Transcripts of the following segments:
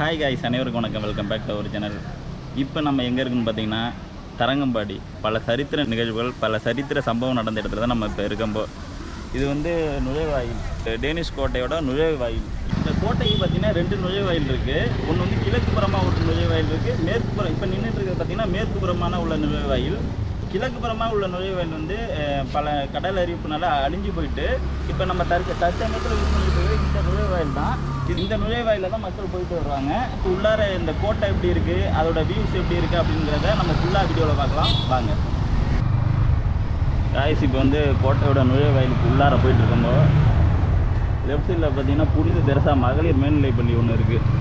Hi guys அனைவருக்கும் வணக்கம். Welcome back to our channel இப்போ நம்ம எங்கே இருக்குன்னு பார்த்தீங்கன்னா தரங்கம்பாடி. பல சரித்திர நிகழ்வுகள் பல சரித்திர சம்பவம் நடந்த இடத்துல தான் நம்ம இப்போ இருக்கம்போ இது வந்து நுழைவாயில் டேனிஷ் கோட்டையோட நுழைவாயில். இந்த கோட்டைக்கு பார்த்தீங்கன்னா ரெண்டு நுழைவாயில் இருக்குது ஒன்று வந்து கிழக்கு புறமாக ஒரு நுழைவாயில் இருக்குது மேற்கு புறம் இப்போ நின்றுட்டு இருக்கிறது பார்த்தீங்கன்னா மேற்கு புறமான உள்ள நுழைவாயில். கிழக்கு புறமாக உள்ள நுழைவாயில் வந்து பல கடல் அறிவிப்புனால அழிஞ்சு போயிட்டு இப்போ நம்ம தற்க தற்சமயத்தில் யூஸ் பண்ணிட்டு நுழைவாயில் தான். இந்த நுழைவாயில தான் மக்கள் போயிட்டு வருவாங்க. இப்போ உள்ளார இந்த கோட்டை எப்படி இருக்குது அதோட வியூஸ் எப்படி இருக்குது அப்படிங்கிறத நம்ம ஃபுல்லாக வீடியோவில் பார்க்கலாம். வாங்க. காய்ஸ் இப்போ வந்து கோட்டையோட நுழைவாயிலுக்கு உள்ளார போயிட்டு இருக்கோம்போ லெஃப்ட் சைடில் பார்த்தீங்கன்னா புனித தெரசா மகளிர் மேல்நிலை பள்ளி ஒன்று இருக்குது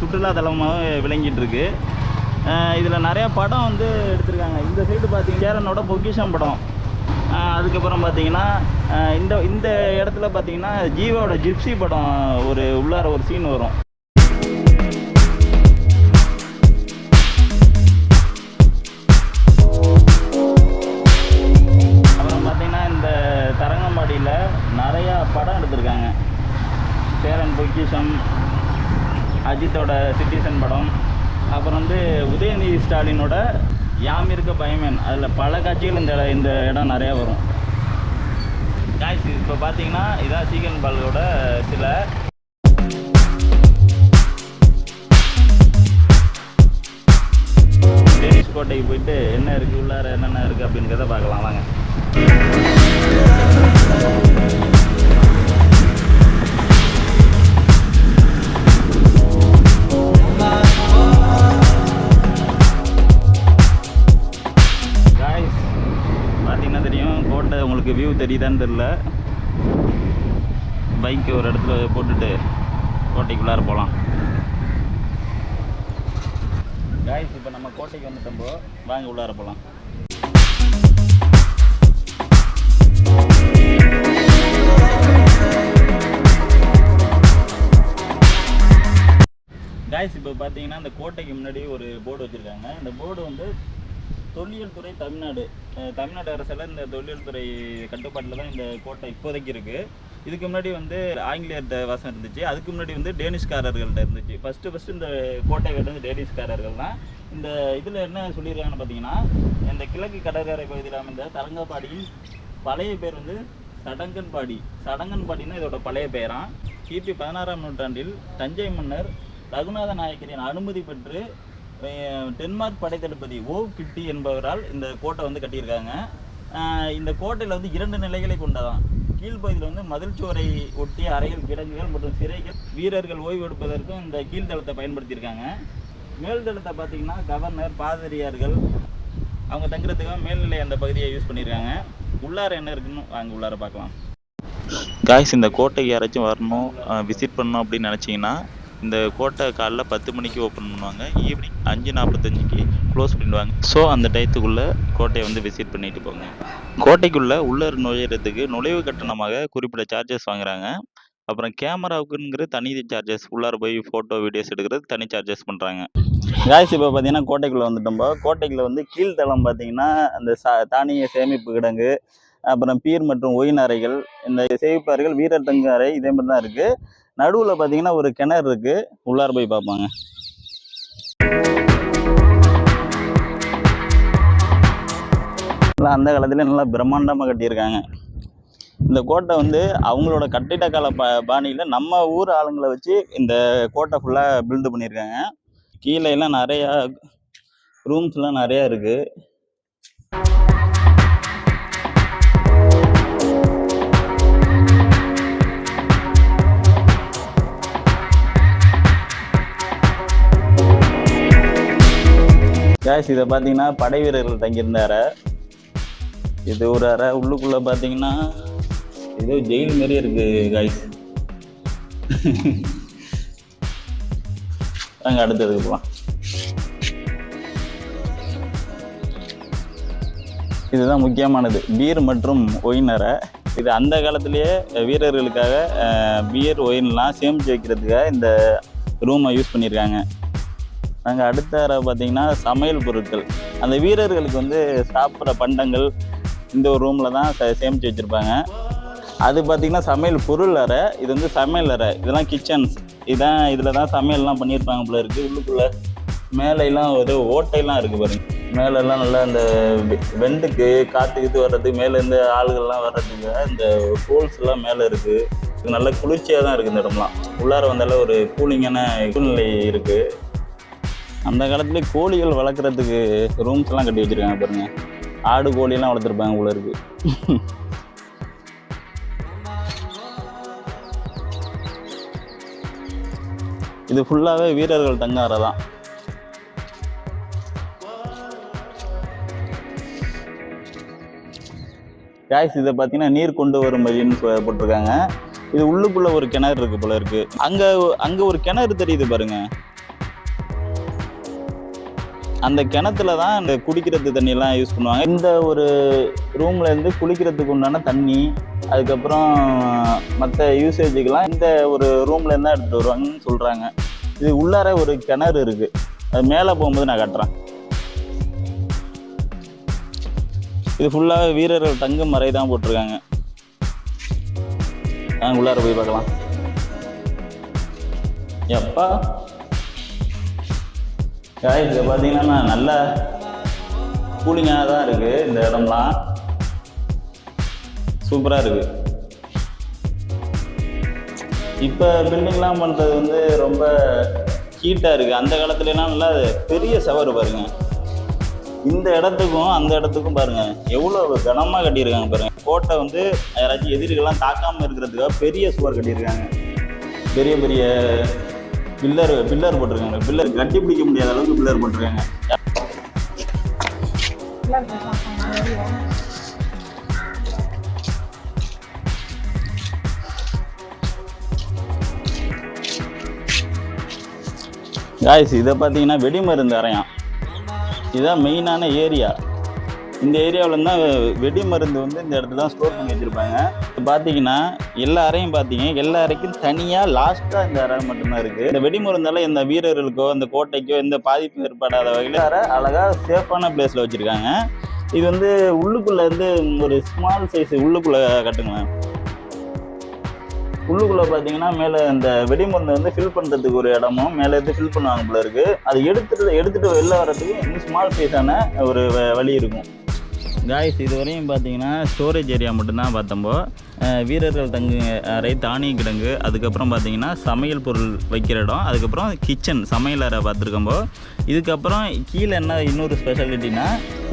சுற்றுலாத்தலமாக சுற்றுலாத்தலமாகவும் விளங்கிட்டு இருக்கு இதில் நிறையா படம் வந்து எடுத்திருக்காங்க. இந்த சைடு பார்த்தீங்கன்னா சேரனோட பொக்கிஷம் படம். அதுக்கப்புறம் பார்த்தீங்கன்னா இந்த இந்த இடத்துல பார்த்தீங்கன்னா ஜீவாவோட ஜிப்சி படம் ஒரு உள்ளார ஒரு சீன் வரும். அஜித்தோட சிட்டிசன் படம். அப்புறம் வந்து உதயநிதி ஸ்டாலினோட யாம் இருக்க பயமேன். அதில் பல காட்சிகள் இந்த இந்த இடம் நிறையா வரும். காய்ஸ் இப்போ பார்த்தீங்கன்னா இதான் சீகன் பாலோட சில டெனிஷ் கோட்டைக்கு போயிட்டு என்ன இருக்குது உள்ளார என்னென்ன இருக்குது அப்படிங்கிறத பார்க்கலாம். வாங்க. உங்களுக்கு வியூ தெரியுதான்னு தெரில பைக் ஒரு இடத்துல போட்டுட்டு கோட்டைக்குள்ளார போகலாம் காய்ஸ் இப்போ நம்ம கோட்டைக்கு வந்துட்டோம்போ வாங்க உள்ளார போகலாம் காய்ஸ் இப்போ பார்த்தீங்கன்னா இந்த கோட்டைக்கு முன்னாடி ஒரு போர்டு வச்சுருக்காங்க. இந்த போர்டு வந்து தொல்லியல் துறை தமிழ்நாடு தமிழ்நாடு அரசால் இந்த தொல்லியல் துறை கட்டுப்பாட்டில் தான் இந்த கோட்டை இப்போதைக்கு இருக்குது இதுக்கு முன்னாடி வந்து ஆங்கிலேயர்கிட்ட வாசம் இருந்துச்சு. அதுக்கு முன்னாடி வந்து டேனிஷ்காரர்கள்ட்ட இருந்துச்சு. ஃபஸ்ட்டு ஃபஸ்ட்டு இந்த கோட்டை கட்டுறது டேனிஷ்காரர்கள் தான் இந்த இதில் என்ன சொல்லியிருக்காங்கன்னு பார்த்தீங்கன்னா இந்த கிழக்கு கடற்கரை பகுதியில் அமைந்த தரங்கப்பாடியின் பழைய பேர் வந்து சடங்கன்பாடி. சடங்கன்பாடின்னா இதோட பழைய பெயராம் கிபி பதினாறாம் நூற்றாண்டில் தஞ்சை மன்னர் ரகுநாத நாயக்கரின் அனுமதி பெற்று டென்மார்க் படைத்தளபதி ஓ கிட்டி என்பவரால் இந்த கோட்டை வந்து கட்டியிருக்காங்க. இந்த கோட்டையில் வந்து இரண்டு நிலைகளை கொண்டதான் கீழ்ப்பகுதியில் வந்து மதில் சுவரை ஒட்டி அறைகள் கிடங்குகள் மற்றும் சிறைகள் வீரர்கள் ஓய்வு எடுப்பதற்கும் இந்த கீழ்த்தளத்தை பயன்படுத்தியிருக்காங்க. மேல்தளத்தை பார்த்தீங்கன்னா கவர்னர் பாதிரியார்கள் அவங்க தங்குறதுக்காக மேல்நிலை அந்த பகுதியை யூஸ் பண்ணியிருக்காங்க. உள்ளார என்ன இருக்குன்னு வாங்க உள்ளார பார்க்கலாம். காய்ஸ் இந்த கோட்டைக்கு யாராச்சும் வரணும் விசிட் பண்ணணும் அப்படின்னு நினச்சிங்கன்னா இந்த கோட்டை காலைல பத்து மணிக்கு ஓப்பன் பண்ணுவாங்க. ஈவினிங் அஞ்சு நாற்பத்தஞ்சுக்கு க்ளோஸ் பண்ணிடுவாங்க. ஸோ அந்த டயத்துக்குள்ளே கோட்டையை வந்து விசிட் பண்ணிட்டு போங்க. கோட்டைக்குள்ளே உள்ளர் நுழையிறதுக்கு நுழைவு கட்டணமாக குறிப்பிட்ட சார்ஜஸ் வாங்குறாங்க. அப்புறம் கேமராவுக்குங்கிற தனி சார்ஜஸ் உள்ளார போய் ஃபோட்டோ வீடியோஸ் எடுக்கிறது தனி சார்ஜஸ் பண்ணுறாங்க காய்ஸ் இப்போ பார்த்தீங்கன்னா கோட்டைக்குள்ளே வந்துட்டோம்போ கோட்டைக்குள்ளே வந்து கீழ்த்தளம் பார்த்தீங்கன்னா அந்த சா தானிய சேமிப்பு கிடங்கு அப்புறம் பீர் மற்றும் ஒயின் அறைகள் இந்த சேமிப்பு அறைகள் வீரர் தங்கு அறை இதே மாதிரி தான் இருக்குது நடுவில் பார்த்தீங்கன்னா ஒரு கிணறு இருக்குது உள்ளார போய் பார்ப்பாங்க. எல்லாம் அந்த காலத்தில் நல்லா பிரம்மாண்டமாக கட்டியிருக்காங்க. இந்த கோட்டை வந்து அவங்களோட கட்டிட கால ப பாணியில் நம்ம ஊர் ஆளுங்களை வச்சு இந்த கோட்டை ஃபுல்லாக பில்டு பண்ணியிருக்காங்க. கீழே எல்லாம் நிறையா ரூம்ஸ்லாம் நிறையா இருக்குது கேஷ் இதை பார்த்தீங்கன்னா படை வீரர்கள் தங்கியிருந்த அறை இது ஒரு அறை உள்ளுக்குள்ளே பார்த்தீங்கன்னா ஏதோ ஜெயில் மாரி இருக்கு காய்ஸ் நாங்கள் அடுத்ததுக்கு போகலாம் இதுதான் முக்கியமானது. பீர் மற்றும் ஒயின் அறை. இது அந்த காலத்திலேயே வீரர்களுக்காக பியர் ஒயின்லாம் சேமித்து வைக்கிறதுக்காக இந்த ரூமை யூஸ் பண்ணியிருக்காங்க. நாங்கள் அடுத்த அறை பார்த்தீங்கன்னா சமையல் பொருட்கள் அந்த வீரர்களுக்கு வந்து சாப்பிட்ற பண்டங்கள் இந்த ஒரு ரூமில் தான் சே- சேமித்து வச்சுருப்பாங்க. அது பார்த்தீங்கன்னா சமையல் பொருள் அறை இது வந்து சமையல் அறை. இதெல்லாம் கிச்சன்ஸ் இதான் இதில் தான் சமையல்லாம் பண்ணியிருப்பாங்க போல இருக்குது உள்ளுக்குள்ளே மேலையெல்லாம் ஒரு ஓட்டையெல்லாம் இருக்குது பாருங்க. மேலெல்லாம் நல்லா இந்த வெண்டுக்கு காற்று இது வர்றதுக்கு மேலேருந்து ஆளுகள்லாம் வர்றதுக்கு இந்த ஹோல்ஸ் எல்லாம் மேலே இருக்குது நல்ல குளிர்ச்சியாக தான் இருக்குது இந்த இடம்லாம். உள்ளார வந்தால ஒரு கூலிங்கான சூழ்நிலை இருக்குது அந்த காலத்துல கோழிகள் வளர்க்குறதுக்கு ரூம்ஸ் எல்லாம் கட்டி வச்சிருக்காங்க பாருங்க. ஆடு கோழியெல்லாம் வளர்த்துருப்பாங்க உள்ள இருக்கு. இது ஃபுல்லாகவே வீரர்கள் தங்க அறை தான். காய்ஸ் இதை பார்த்தீங்கன்னா நீர் கொண்டு வரும் வழின்னு போட்டிருக்காங்க. இது உள்ளுக்குள்ள ஒரு கிணறு இருக்கு போல இருக்கு. அங்க அங்க ஒரு கிணறு தெரியுது பாருங்க. அந்த கிணத்துல தான் இந்த குடிக்கிறது தண்ணியெல்லாம் யூஸ் பண்ணுவாங்க. இந்த ஒரு ரூம்ல இருந்து குளிக்கிறதுக்கு உண்டான தண்ணி அதுக்கப்புறம் மற்ற யூசேஜுக்கெல்லாம் இந்த ஒரு ரூம்ல இருந்தா எடுத்துட்டு வருவாங்கன்னு சொல்றாங்க. இது உள்ளார ஒரு கிணறு இருக்கு. அது மேலே போகும்போது நான் கட்டுறேன். இது ஃபுல்லாக வீரர்கள் தங்கும் மறை தான் போட்டிருக்காங்க. நாங்கள் உள்ளார போய் பார்க்கலாம். எப்பா? காய் பார்த்தீங்கன்னா நல்ல கூலிங்காக தான் இருக்குது இந்த இடம்லாம். சூப்பராக இருக்குது இப்போ பில்டிங்லாம் பண்ணுறது வந்து ரொம்ப ஹீட்டாக இருக்குது அந்த காலத்துலலாம் நல்லா பெரிய சவர் பாருங்க. இந்த இடத்துக்கும் அந்த இடத்துக்கும் பாருங்கள் எவ்வளோ கனமாக கட்டியிருக்காங்க பாருங்கள் கோட்டை வந்து யாராச்சும் எதிரிகள்லாம் தாக்காமல் இருக்கிறதுக்காக பெரிய சுவர் கட்டியிருக்காங்க. பெரிய பெரிய பில்லர் பில்லர் போட்டிருக்காங்க. பில்லர் கட்டி பிடிக்க முடியாத அளவுக்கு பில்லர் போட்டிருக்காங்க. காய்ஸ் இதை பார்த்தீங்கன்னா வெடிமருந்து அறையாம் இதுதான் மெயினான ஏரியா. இந்த ஏரியாவில் தான் வெடி மருந்து வந்து இந்த இடத்துல தான் ஸ்டோர் பண்ணி வச்சுருப்பாங்க. பார்த்தீங்கன்னா எல்லா அறையும் பார்த்தீங்க. எல்லா அறைக்கும் தனியாக லாஸ்ட்டாக இந்த அறை மட்டும்தான் இருக்குது இந்த வெடி இந்த வீரர்களுக்கோ இந்த கோட்டைக்கோ எந்த பாதிப்பும் ஏற்படாத வகையில் அறை அழகாக சேஃபான பிளேஸில் வச்சுருக்காங்க. இது வந்து உள்ளுக்குள்ளே வந்து ஒரு ஸ்மால் சைஸ் உள்ளுக்குள்ளே கட்டுங்களேன். உள்ளுக்குள்ளே பார்த்தீங்கன்னா மேலே இந்த வெடிமருந்து வந்து ஃபில் பண்ணுறதுக்கு ஒரு இடமும் மேலே இருந்து ஃபில் பண்ணுவாங்க போல இருக்குது அது எடுத்துட்டு எடுத்துகிட்டு வெளில வர்றதுக்கு இன்னும் ஸ்மால் சைஸான ஒரு வ- வழி இருக்கும். காய்ஸ் இதுவரையும் பார்த்தீங்கன்னா ஸ்டோரேஜ் ஏரியா மட்டும்தான் பார்த்தோம்போ வீரர்கள் தங்கு அறை தானிய கிடங்கு அதுக்கப்புறம் பார்த்தீங்கன்னா சமையல் பொருள் வைக்கிற இடம் அதுக்கப்புறம் கிச்சன் சமையல் அறை பார்த்துருக்கம்போ. இதுக்கப்புறம் கீழே என்ன இன்னொரு ஸ்பெஷாலிட்டினா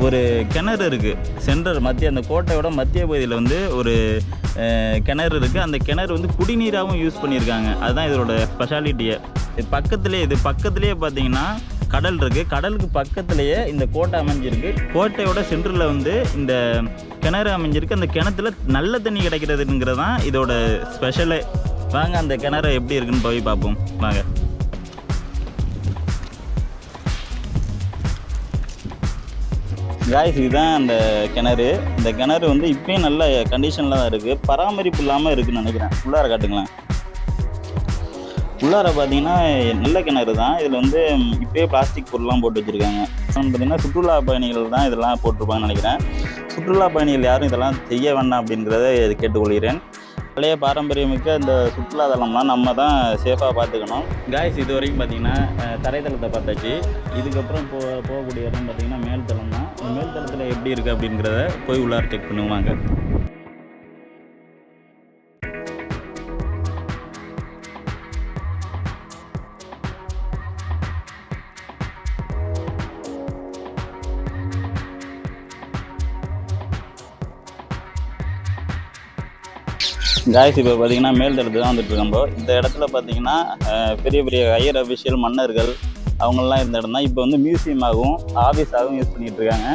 ஒரு கிணறு இருக்குது சென்டர் மத்திய அந்த கோட்டையோட மத்திய பகுதியில் வந்து ஒரு கிணறு இருக்குது அந்த கிணறு வந்து குடிநீராகவும் யூஸ் பண்ணியிருக்காங்க. அதுதான் இதோட ஸ்பெஷாலிட்டியே இது பக்கத்துலேயே இது பக்கத்துலேயே பார்த்தீங்கன்னா கடல் இருக்குது கடலுக்கு பக்கத்துலேயே இந்த கோட்டை அமைஞ்சிருக்கு. கோட்டையோட சென்டரில் வந்து இந்த கிணறு அமைஞ்சிருக்கு. அந்த கிணத்துல நல்ல தண்ணி கிடைக்கிறதுங்கிறது தான் இதோட ஸ்பெஷலு வாங்க அந்த கிணறு எப்படி இருக்குன்னு போய் பார்ப்போம். வாங்க. காய்ஸ் இதுதான் அந்த கிணறு. இந்த கிணறு வந்து இப்பயும் நல்ல கண்டிஷனில் தான் இருக்குது பராமரிப்பு இல்லாமல் இருக்குதுன்னு நினைக்கிறேன். உள்ளார காட்டுங்களேன். உள்ளார பார்த்தீங்கன்னா நல்ல கிணறு தான். இதில் வந்து இப்போயே பிளாஸ்டிக் பொருள்லாம் போட்டு வச்சுருக்காங்க. பார்த்தீங்கன்னா சுற்றுலா பயணிகள் தான் இதெல்லாம் போட்டிருப்பாங்கன்னு நினைக்கிறேன். சுற்றுலா பயணிகள் யாரும் இதெல்லாம் செய்ய வேண்டாம் அப்படிங்கிறத கேட்டுக்கொள்கிறேன். பழைய பாரம்பரியமிக்க இந்த சுற்றுலா தலம்லாம் நம்ம தான் சேஃபாக பார்த்துக்கணும். காய்ஸ் இது வரைக்கும் பார்த்தீங்கன்னா தரைத்தளத்தை பார்த்தாச்சு. இதுக்கப்புறம் போ போகக்கூடிய இடம் பார்த்தீங்கன்னா மேல்தளம் தான். மேல்தளத்தில் எப்படி இருக்குது அப்படிங்கிறத போய் உள்ளார செக் பண்ணுவாங்க காய்ஸ் இப்போ பார்த்தீங்கன்னா மேல் தான் வந்துட்டு இருக்கோம் இந்த இடத்துல பார்த்தீங்கன்னா பெரிய பெரிய ஹையர் அஃபிஷியல் மன்னர்கள் அவங்கெல்லாம் இருந்த இடம் தான். இப்போ வந்து மியூசியமாகவும் ஆஃபீஸாகவும் யூஸ் பண்ணிட்டு இருக்காங்க.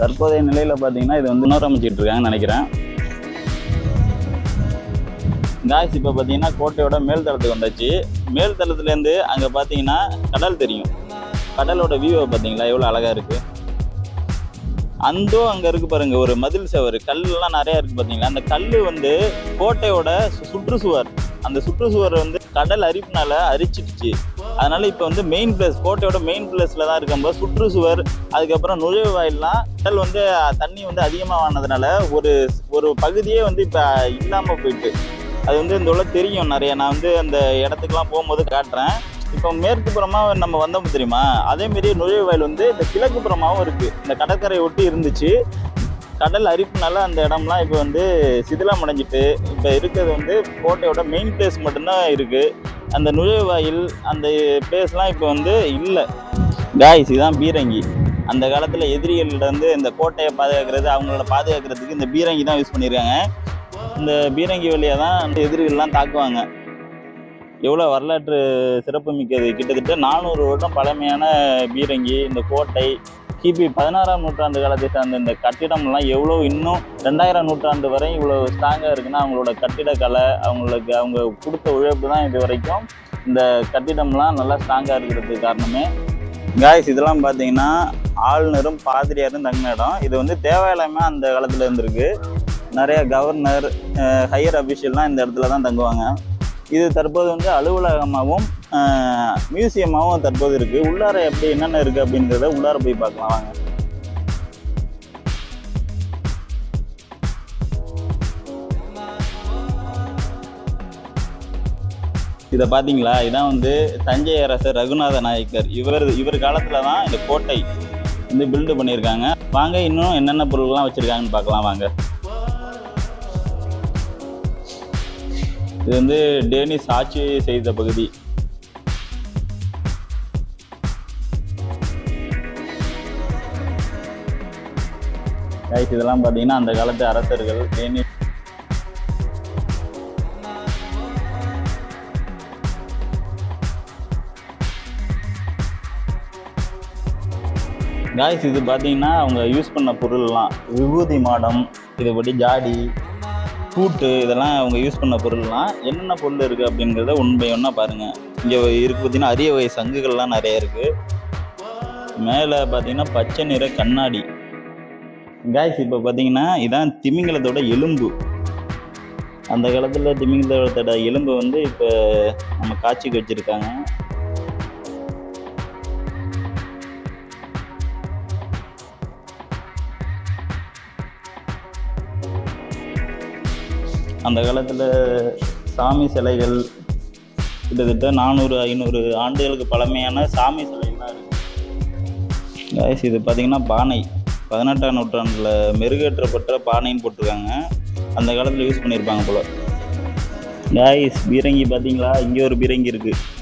தற்போதைய நிலையில் பார்த்தீங்கன்னா இது வந்து நோரமிச்சிட்டு இருக்காங்கன்னு நினைக்கிறேன். காய்ஸ் இப்போ பார்த்தீங்கன்னா கோட்டையோட மேல் தளத்துக்கு வந்தாச்சு. மேல் தளத்துலேருந்து அங்கே பார்த்தீங்கன்னா கடல் தெரியும். கடலோட வியூவை பார்த்தீங்களா? எவ்வளோ அழகாக இருக்குது அந்தோ அங்கே இருக்கு பாருங்க ஒரு மதில் சுவர். கல்லாம் நிறையா இருக்கு பார்த்தீங்களா அந்த கல் வந்து கோட்டையோட சு- சுற்றுச்சுவர். அந்த சுற்றுச்சுவர் வந்து கடல் அரிப்புனால அரிச்சிடுச்சு. அதனால இப்போ வந்து மெயின் பிளேஸ் கோட்டையோட மெயின் பிளேஸில் தான் இருக்கும்போது சுற்றுச்சுவர் அதுக்கப்புறம் நுழைவு கடல் வந்து தண்ணி வந்து அதிகமாக ஆனதுனால ஒரு ஒரு பகுதியே வந்து இப்போ இல்லாமல் போயிட்டு. அது வந்து இந்த உள்ள தெரியும் நிறைய. நான் வந்து அந்த இடத்துக்குலாம் போகும்போது காட்டுறேன். இப்போ மேற்கு புறமாக நம்ம வந்தோம் தெரியுமா? அதே மாரி நுழைவு வாயில் வந்து இந்த கிழக்கு புறமாகவும் இருக்குது இந்த கடற்கரை ஒட்டி இருந்துச்சு. கடல் அரிப்புனால அந்த இடம்லாம் இப்போ வந்து சிதிலம் அடைஞ்சிட்டு இப்போ இருக்கிறது வந்து கோட்டையோட மெயின் பிளேஸ் மட்டும்தான் இருக்குது அந்த நுழைவாயில் அந்த பிளேஸ்லாம் இப்போ வந்து இல்லை. காய்ஸ் இதுதான் பீரங்கி. அந்த காலத்தில் எதிரிகள்கிட்ட இந்த கோட்டையை பாதுகாக்கிறது அவங்களோட பாதுகாக்கிறதுக்கு இந்த பீரங்கி தான் யூஸ் பண்ணியிருக்காங்க. இந்த பீரங்கி வழியாக தான் அந்த எதிரிகள்லாம் தாக்குவாங்க. எவ்வளோ வரலாற்று சிறப்பு மிக்கது? கிட்டத்தட்ட நானூறு வருடம் பழமையான பீரங்கி இந்த கோட்டை கிபி பதினாறாம் நூற்றாண்டு காலத்தை சார்ந்த இந்த கட்டிடம்லாம் எவ்வளோ இன்னும் ரெண்டாயிரம் நூற்றாண்டு வரை இவ்வளோ ஸ்ட்ராங்காக இருக்குன்னா அவங்களோட கட்டிடக்கலை அவங்களுக்கு அவங்க கொடுத்த உழைப்பு தான் இது வரைக்கும் இந்த கட்டிடம்லாம் நல்லா ஸ்ட்ராங்காக இருக்கிறதுக்கு காரணமே. காய்ஸ் இதெல்லாம் பார்த்தீங்கன்னா ஆளுநரும் பாதிரியாரும் தங்கின இடம். இது வந்து தேவாலயமே அந்த காலத்தில் இருந்திருக்கு. நிறைய கவர்னர் ஹையர் அஃபீஷியல்லாம் இந்த இடத்துல தான் தங்குவாங்க. இது தற்போது வந்து அலுவலகமாகவும் மியூசியமாகவும் தற்போது இருக்குது உள்ளார எப்படி என்னென்ன இருக்குது அப்படின்றத உள்ளார போய் பார்க்கலாம் வாங்க. இதை பார்த்தீங்களா? இதான் வந்து தஞ்சை அரசர் ரகுநாத நாயக்கர். இவர் இவர் காலத்தில் தான் இந்த கோட்டை வந்து பில்டு பண்ணியிருக்காங்க. வாங்க இன்னும் என்னென்ன பொருள்லாம் வச்சுருக்காங்கன்னு பார்க்கலாம் வாங்க. இது வந்து டேனிஸ் ஆட்சி செய்த பகுதி. Guys, இதெல்லாம் பார்த்தீங்கன்னா அந்த காலத்து அரசர்கள் டேனிஷ் காய்ஸ் இது பார்த்தீங்கன்னா அவங்க யூஸ் பண்ண பொருள்லாம். விபூதி மாடம் இதுபடி ஜாடி பூட்டு இதெல்லாம் அவங்க யூஸ் பண்ண பொருள்லாம் என்னென்ன பொருள் இருக்குது அப்படிங்கிறத ஒன் பை ஒன்னாக பாருங்கள் இங்கே இருக்கு பார்த்தீங்கன்னா அரிய வகை சங்குகள்லாம் நிறைய இருக்குது மேலே பார்த்தீங்கன்னா பச்சை நிற கண்ணாடி. காய்ஸ் இப்போ பார்த்தீங்கன்னா இதான் திமிங்கலத்தோட எலும்பு. அந்த காலத்தில் திமிங்கலத்தோட எலும்பு வந்து இப்போ நம்ம காட்சிக்கு வச்சுருக்காங்க. அந்த காலத்தில் சாமி சிலைகள் கிட்டத்தட்ட நானூறு ஐநூறு ஆண்டுகளுக்கு பழமையான சாமி சிலைகள்லாம் இருக்குது காய்ஸ் இது பார்த்தீங்கன்னா பானை. பதினெட்டாம் நூற்றாண்டில் மெருகேற்றப்பட்ட பானைன்னு போட்டிருக்காங்க. அந்த காலத்தில் யூஸ் பண்ணியிருப்பாங்க போல். காய்ஸ் பீரங்கி பார்த்தீங்களா இங்கே ஒரு பீரங்கி இருக்குது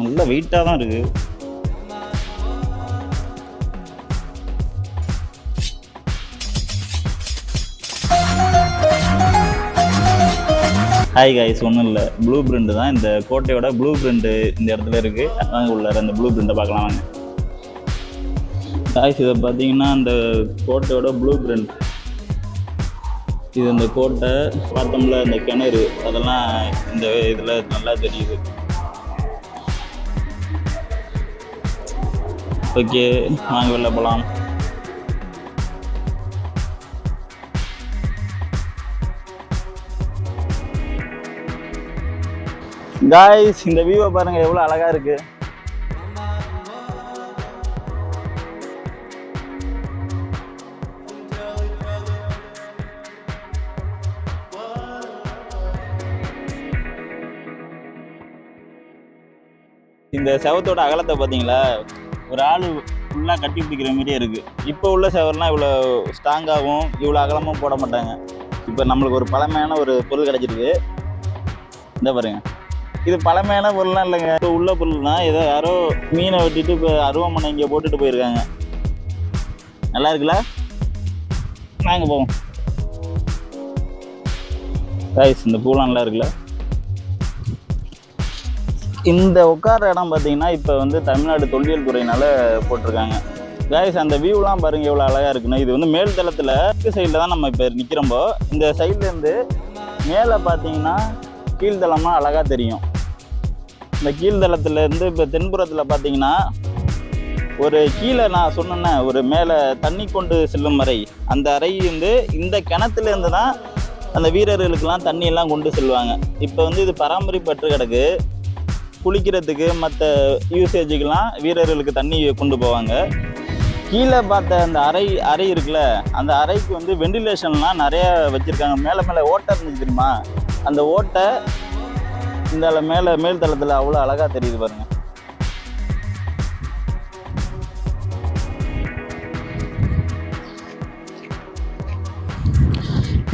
நல்லா வெயிட்டாக தான் இருக்குது ஹாய் காய்ஸ் ஒன்றும் இல்லை. ப்ளூ பிரிண்ட் தான். இந்த கோட்டையோட ப்ளூ பிரிண்ட் இந்த இடத்துல இருக்குது அதான் உள்ளார அந்த ப்ளூ பிரிண்ட்டை பார்க்கலாம் வாங்க. காய்ஸ் இதை பார்த்தீங்கன்னா அந்த கோட்டையோட ப்ளூ பிரிண்ட் இது இந்த கோட்டை பார்த்தோம்ல இந்த கிணறு. அதெல்லாம் இந்த இதில் நல்லா தெரியுது. ஓகே வாங்க வெளில போகலாம் காய்ஸ் இந்த வியூவை பாருங்க எவ்வளோ அழகா இருக்கு. இந்த செவத்தோட அகலத்தை பார்த்தீங்களா ஒரு ஆள் ஃபுல்லாக கட்டி பிடிக்கிற மாதிரியே இருக்குது இப்போ உள்ள செவர்லாம் இவ்வளோ ஸ்ட்ராங்காகவும் இவ்வளோ அகலமும் போட மாட்டாங்க. இப்போ நம்மளுக்கு ஒரு பழமையான ஒரு பொருள் கிடச்சிருக்கு. இந்த பாருங்கள் இது பழமையான பொருள்லாம் இல்லைங்க. இப்போ உள்ள பொருள்னா ஏதோ யாரோ மீனை வெட்டிட்டு இப்போ அருவமனை இங்கே போட்டுட்டு போயிருக்காங்க. நல்லா இருக்குல்ல? வாங்க போவோம். ரைஸ் இந்த பூலாம் நல்லா இருக்குல்ல? இந்த உட்கார இடம் பார்த்தீங்கன்னா இப்போ வந்து தமிழ்நாடு தொல்லியல் துறையினால போட்டிருக்காங்க. கைஸ் அந்த வியூலாம் பாருங்க எவ்வளோ அழகாக இருக்குன்னு. இது வந்து மேல் தளத்தில் சைடில் தான் நம்ம இப்போ நிற்கிறோம்போ இந்த சைட்லேருந்து மேலே பார்த்தீங்கன்னா கீழ்தளமாக அழகாக தெரியும். இந்த கீழ்தளத்துலேருந்து இப்போ தென்புறத்தில் பார்த்தீங்கன்னா ஒரு கீழே நான் சொன்னேன்னே ஒரு மேலே தண்ணி கொண்டு செல்லும் அறை. அந்த அறை வந்து இந்த கிணத்துல இருந்து தான் அந்த வீரர்களுக்கெல்லாம் தண்ணி எல்லாம் கொண்டு செல்வாங்க இப்போ வந்து இது பராமரிப்பற்று கிடக்கு. குளிக்கிறதுக்கு மற்ற யூசேஜுக்கெல்லாம் வீரர்களுக்கு தண்ணி கொண்டு போவாங்க. கீழே பார்த்த அந்த அறை அறை இருக்குல்ல அந்த அறைக்கு வந்து வெண்டிலேஷன்லாம் நிறைய வச்சுருக்காங்க. மேலே மேலே ஓட்டை இருந்துச்சு தெரியுமா? அந்த ஓட்டை இந்த மேலே மேல் தளத்தில் அவ்வளோ அழகாக தெரியுது பாருங்க.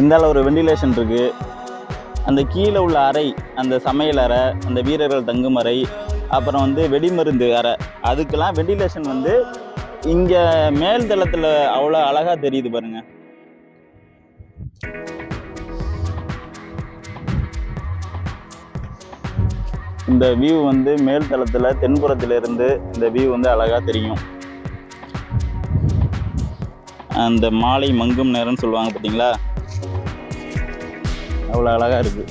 இந்தால ஒரு வெண்டிலேஷன் இருக்கு. அந்த கீழே உள்ள அறை அந்த சமையல் அறை அந்த வீரர்கள் தங்கும் அறை அப்புறம் வந்து வெடிமருந்து அறை. அதுக்கெல்லாம் வெண்டிலேஷன் வந்து இங்கே மேல் தளத்தில் அவ்வளோ அழகாக தெரியுது பாருங்கள் இந்த வியூ வந்து மேல் தளத்தில் தென்புறத்திலிருந்து இந்த வியூ வந்து அழகாக தெரியும். அந்த மாலை மங்கும் நேரம்னு சொல்லுவாங்க பார்த்தீங்களா அவ்வளோ அழகாக இருக்குது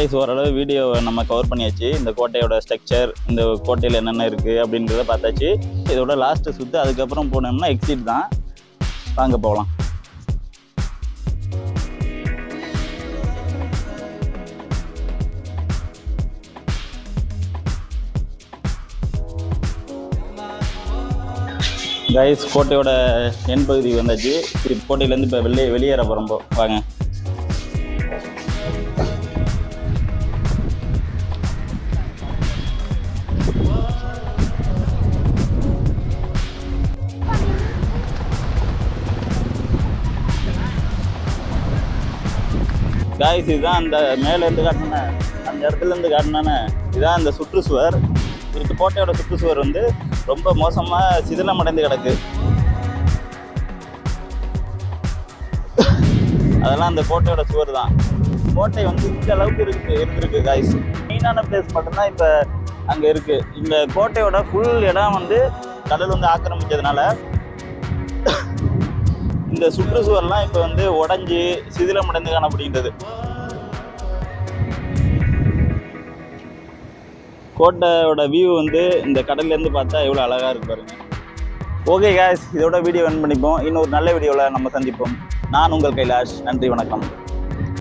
ஐஸ் ஓரளவு வீடியோவை நம்ம கவர் பண்ணியாச்சு. இந்த கோட்டையோட ஸ்ட்ரக்சர் இந்த கோட்டையில் என்னென்ன இருக்குது அப்படின்றத பார்த்தாச்சு. இதோட லாஸ்ட்டு சுற்று அதுக்கப்புறம் போனோம்னா எக்ஸிட் தான். வாங்க போகலாம் கைஸ் கோட்டையோட என் பகுதி வந்தாச்சு. திருப்பி கோட்டையிலேருந்து இப்போ வெளியே வெளியேற போகிறோம் போ வாங்க. காய்ஸ் இதுதான் அந்த மேலேருந்து காட்டின அந்த இடத்துலேருந்து காட்டினானே இதுதான் அந்த சுற்றுச்சுவர். இந்த கோட்டையோட சுற்றுச்சுவர் வந்து ரொம்ப மோசமாக சிதிலமடைந்து கிடக்கு. அதெல்லாம் அந்த கோட்டையோட சுவர் தான் கோட்டை வந்து இந்த அளவுக்கு இருக்கு இருந்திருக்கு காய்ஸ் மெயினான பிளேஸ் மட்டும்தான் இப்போ அங்கே இருக்கு. இந்த கோட்டையோட ஃபுல் இடம் வந்து கடல் வந்து ஆக்கிரமிச்சதுனால இந்த சுற்றுச்சுவர்லாம் இப்போ வந்து உடஞ்சி சிதிலமடைந்து காணப்படுகின்றது. கோட்டையோட வியூ வந்து இந்த கடல்லேருந்து பார்த்தா எவ்வளோ அழகாக இருக்கு பாருங்க. ஓகே guys இதோட வீடியோ என் பண்ணிப்போம். இன்னொரு நல்ல வீடியோவில் நம்ம சந்திப்போம். நான் உங்கள் கைலாஷ். நன்றி வணக்கம்.